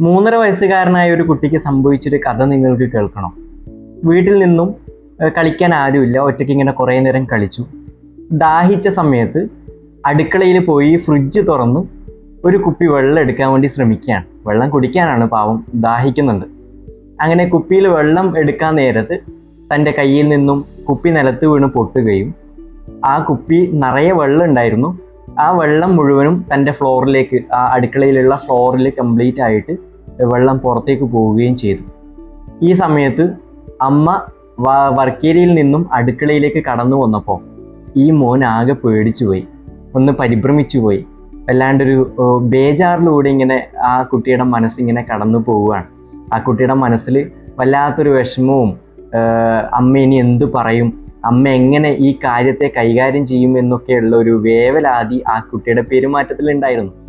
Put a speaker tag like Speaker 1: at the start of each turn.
Speaker 1: മൂന്നര വയസ്സുകാരനായ ഒരു കുട്ടിക്ക് സംഭവിച്ചൊരു കഥ നിങ്ങൾക്ക് കേൾക്കണം? വീട്ടിൽ നിന്നും കളിക്കാൻ ആരുമില്ല. ഒറ്റയ്ക്ക് ഇങ്ങനെ കുറേ നേരം കളിച്ചു. ദാഹിച്ച സമയത്ത് അടുക്കളയിൽ പോയി ഫ്രിഡ്ജ് തുറന്ന് ഒരു കുപ്പി വെള്ളം എടുക്കാൻ വേണ്ടി ശ്രമിക്കുകയാണ്. വെള്ളം കുടിക്കാനാണ് പാവം ദാഹിക്കുന്നുണ്ട്. അങ്ങനെ കുപ്പിയിൽ വെള്ളം എടുക്കാൻ നേരത്ത് തന്റെ കയ്യിൽ നിന്നും കുപ്പി നിലത്ത് വീണ് പൊട്ടുകയും ആ കുപ്പി നിറയെ വെള്ളം ഉണ്ടായിരുന്നു. ആ വെള്ളം മുഴുവനും തന്റെ ഫ്ലോറിലേക്ക് ആ അടുക്കളയിലുള്ള ഫ്ലോറിൽ കംപ്ലീറ്റ് ആയിട്ട് വെള്ളം പുറത്തേക്ക് പോവുകയും ചെയ്തു. ഈ സമയത്ത് അമ്മ വർക്കേരിയിൽ നിന്നും അടുക്കളയിലേക്ക് കടന്നു വന്നപ്പോൾ ഈ മോൻ ആകെ പേടിച്ചു പോയി ഒന്ന് പരിഭ്രമിച്ചു പോയി. വല്ലാണ്ടൊരു ബേജാറിലൂടെ ഇങ്ങനെ ആ കുട്ടിയുടെ മനസ്സിങ്ങനെ കടന്നു പോവുകയാണ്. ആ കുട്ടിയുടെ മനസ്സിൽ വല്ലാത്തൊരു വിഷമവും അമ്മ ഇനി എന്തു പറയും? അമ്മ എങ്ങനെ ഈ കാര്യത്തെ കൈകാര്യം ചെയ്യും എന്നൊക്കെയുള്ള ഒരു വേവലാതി ആ കുട്ടിയുടെ പെരുമാറ്റത്തിൽ ഉണ്ടായിരുന്നു